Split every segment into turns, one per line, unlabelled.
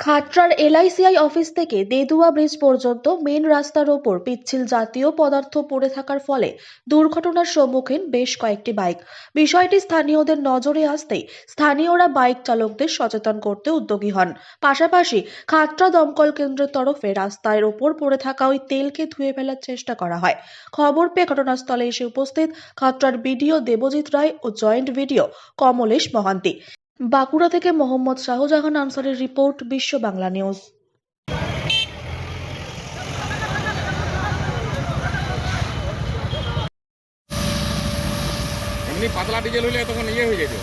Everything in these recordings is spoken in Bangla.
খাট্রার এলআইসিআই অফিস থেকে দেদুয়া ব্রিজ পর্যন্ত মেন রাস্তার ওপর পিচ্ছিল জাতীয় পদার্থ পড়ে থাকার ফলে দুর্ঘটনার সম্মুখীন বেশ কয়েকটি বাইক। বিষয়টি স্থানীয়দের নজরে আসতেই স্থানীয়রা বাইক চালকদের সচেতন করতে উদ্যোগী হন। পাশাপাশি খাট্রা দমকল কেন্দ্রের তরফে রাস্তার ওপর পড়ে থাকা ওই তেলকে ধুয়ে ফেলার চেষ্টা করা হয়। খবর পেয়ে ঘটনাস্থলে এসে উপস্থিত খাট্রার বিডিও দেবজিৎ রায় ও জয়েন্ট ভিডিও কমলেশ মহান্তি। বাঁকুড়া থেকে মোহাম্মদ শাহজাহান আনসারের রিপোর্ট, বিশ্ব বাংলা নিউজ।
এমনি পাতলা ডিজেল হলে তখন ইয়ে হয়ে যেত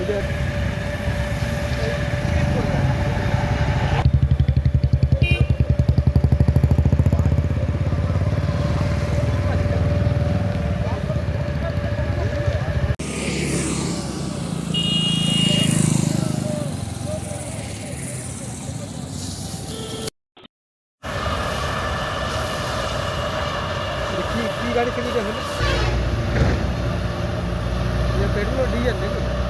কি কি গাড়ি থেকে যে হলো ये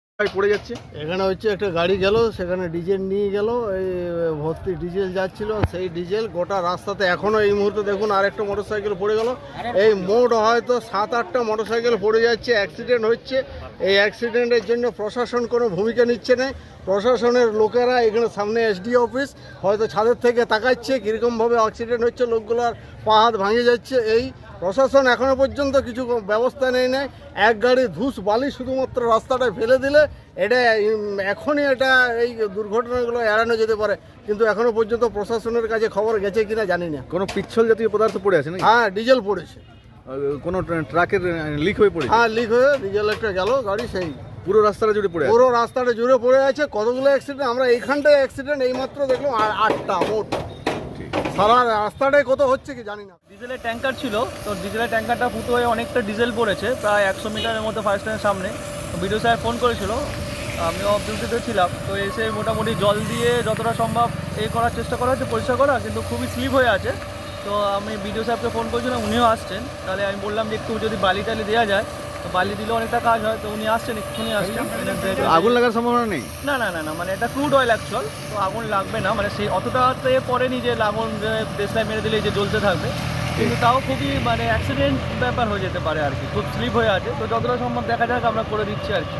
পড়ে যাচ্ছে।
এখানে হচ্ছে একটা গাড়ি গেল, সেখানে ডিজেল নিয়ে গেল, এই ভর্তি ডিজেল যাচ্ছিল সেই ডিজেল গোটা রাস্তাতে এখনও এই মুহূর্তে দেখুন আর একটা মোটর সাইকেল পড়ে গেল। এই মোট হয়তো সাত আটটা মোটর সাইকেল পড়ে যাচ্ছে অ্যাক্সিডেন্ট হচ্ছে। এই অ্যাক্সিডেন্টের জন্য প্রশাসন কোনো ভূমিকা নিচ্ছে না। প্রশাসনের লোকেরা এখানে সামনে এসডি অফিস হয়তো ছাদের থেকে তাকাচ্ছে, কীরকমভাবে অ্যাক্সিডেন্ট হচ্ছে লোকগুলোর পা হাত ভাঙে যাচ্ছে। এই প্রশাসন এখনও পর্যন্ত কিছু ব্যবস্থা নেই নাই। এক গাড়ি ধূস বালি শুধুমাত্র রাস্তাটায় ফেলে দিলে এটা এখনই এটা এই দুর্ঘটনাগুলো এড়ানো যেতে পারে। কিন্তু এখনও পর্যন্ত প্রশাসনের কাছে খবর গেছে কিনা জানি না।
কোনো পিচ্ছল জাতীয় পদার্থ পড়ে আছে না
হ্যাঁ ডিজেল পড়েছে।
কোনো ট্রা- ট্রাকের লিক হয়ে পড়েছে?
হ্যাঁ লিক হয়ে ডিজেল একটা গেল গাড়ি সেই।
পুরো রাস্তাটা জুড়ে পড়ে
পুরো রাস্তাটা জুড়ে পড়ে আছে কতগুলো অ্যাক্সিডেন্ট আমরা এইখানটায় অ্যাক্সিডেন্ট এইমাত্র দেখলাম আর আটটা মোট। সারা রাস্তাটায় কত হচ্ছে কি জানি না।
ডিজেলের ট্যাঙ্কার ছিল, তো ডিজেলের ট্যাঙ্কারটা ফুটো হয়ে অনেকটা ডিজেল পড়েছে, প্রায় একশো মিটারের মতো ফায়ার স্ট্যান্ডের সামনে। বিডিও সাহেব ফোন করেছিল অফ ডিউটিতে ছিলাম, তো এসে মোটামুটি জল দিয়ে যতটা সম্ভব এ করার চেষ্টা করা হচ্ছে, পরিষ্কার করা, কিন্তু খুবই স্লিপ হয়ে আছে। তো আমি বিডিও সাহেবকে ফোন করেছিলাম, উনিও আসছেন। তাহলে আমি বললাম যে একটু যদি বালি টালি দেওয়া যায় তো বালি দিলে অনেকটা কাজ হয় তো উনি আসছেন এক্ষুনি আসছেন।
আগুন লাগার সম্ভাবনা নেই?
না না না না মানে এটা ক্রুড অয়েল অ্যাকচুয়াল তো আগুন লাগবে না মানে সেই অতটাতে পড়েনি যে আগুন দেশলাই মেরে দিলে যে জ্বলতে থাকবে। কিন্তু তাও খুবই মানে অ্যাক্সিডেন্ট ব্যাপার হয়ে যেতে পারে আর কি খুব স্লিপ হয়ে আছে। তো যতটা সম্ভব দেখা যাক আমরা করে দিচ্ছি আর কি।